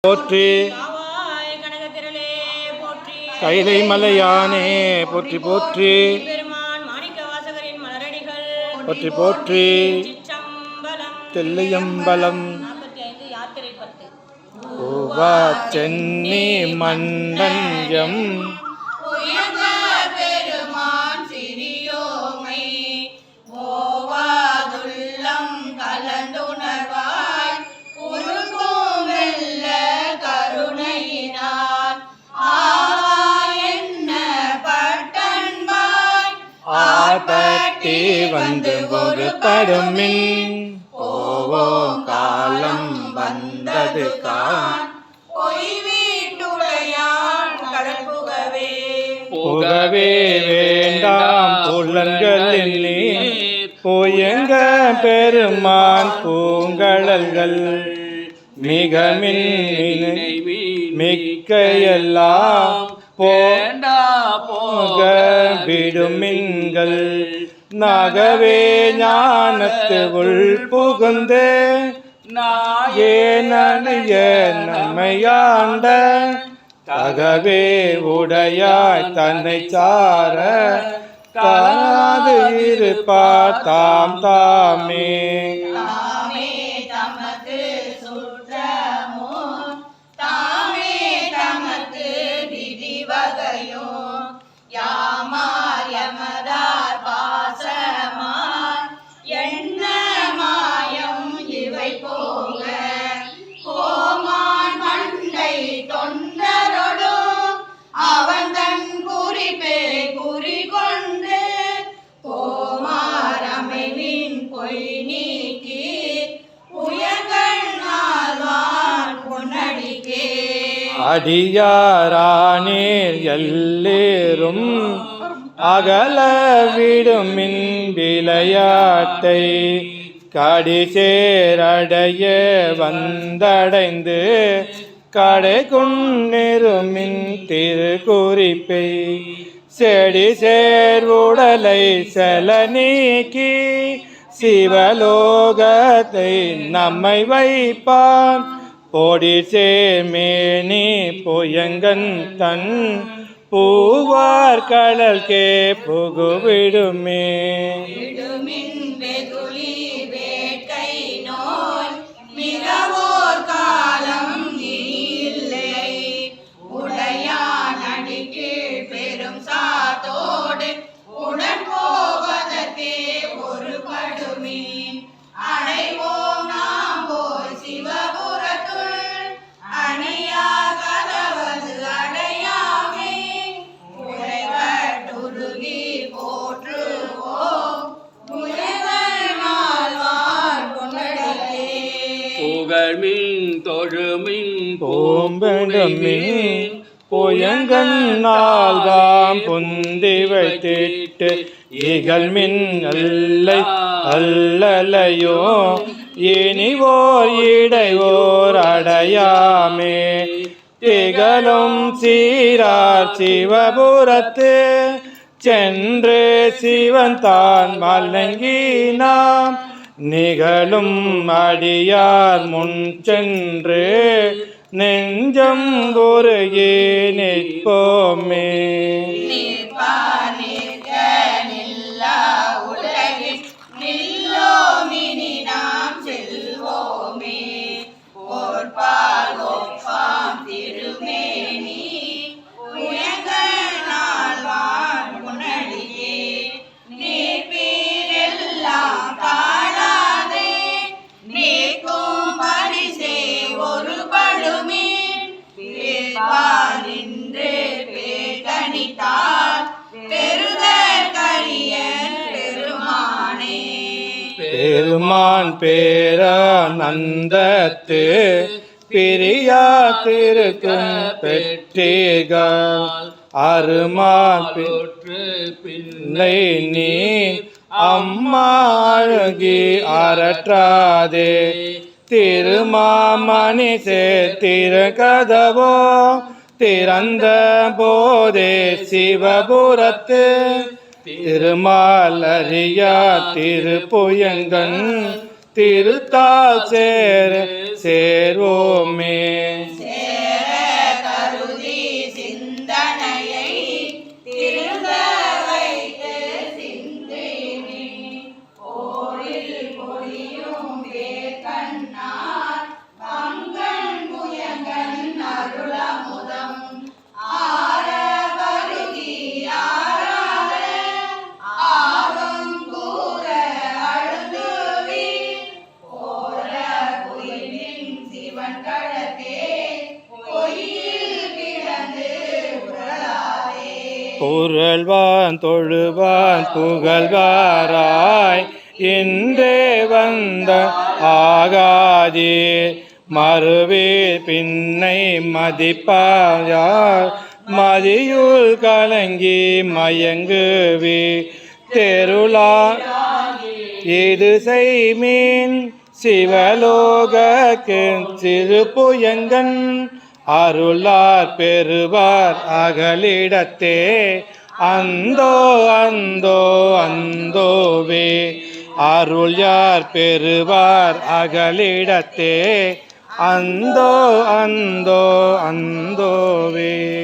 போற்றி. கைலை மலையானே போற்றி போற்றி. போற்றி போற்றி. தெல்லையம்பலம். சென்னி மண்டஞ்சம். ஆபட்டி வந்து ஒரு படுமின். ஓவோம் காலம் வந்தது கான் புகவே வேண்டாம் புலன்களில் புயங்க பெருமான் பூங்கழல்கள். மிக மின் மிக்க எல்லாம் போண்டா போக நீங்கள் நகவே ஞானத்து உள் புகுந்து ஏனணிய நம்மையாண்ட தகவே உடையாய் தன்னை சார காது இருப்பார் தாம் தாமே. அடியாரானேர் எல்லேரும் அகல விடுமின் விளையாட்டை கடிசேரடைய வந்தடைந்து கடை கொண்டிருமின் திருக்குறிப்பை செடி சேர்வுடலை செல நீக்கி சிவலோகத்தை நம்மை வைப்பான். பொடி சேமேனி புயங்கன் தன் பூவார் கடல் கே புகுவிடுமே புகழ்மின் தொழுமின் பூம்பெடுமின் புயங்கன் தாம் புந்தி வைத்திட்டு இகழ்மின் அல்லை அல்லலையோ இனிவோர் இடைவோர் அடையாமே. திகழும் சீரார் சிவபுரத்து சென்று சிவன் தான் மலங்கினாம். நிகழும் அடியார் முன் சென்று நெஞ்சம் குறுகி நிற்போமே பெருமான் பேரானந்தத்து பிரியா திருக்கு பெற்றீர்கள். அருமா தொற்று பிள்ளை நீ அம்மா அழுகி அரற்றாதே. திருமாமணி சேர்த்திரு கதவோ திறந்த போதே சிவபுரத்து. திருமாலரியா திருப்புயங்கன் திருத்தா சேர் சேர்வோமே. சே தொழுவான் புகழ்வாராய். இன்றே வந்த ஆகாதீர் மறுவே பின்னை மதிப்பாயார். மதியுள் கலங்கி மயங்குவே தெருளா இது செய்மீன் சிவலோகக்கு சிறு புயங்கன் அருளார் பெறுவார் அகலிடத்தே. அந்தோ அந்தோ அந்தோவே. அருள் யார் பெறுவார் அகலிடத்தே. அந்தோ அந்தோ அந்தோவே.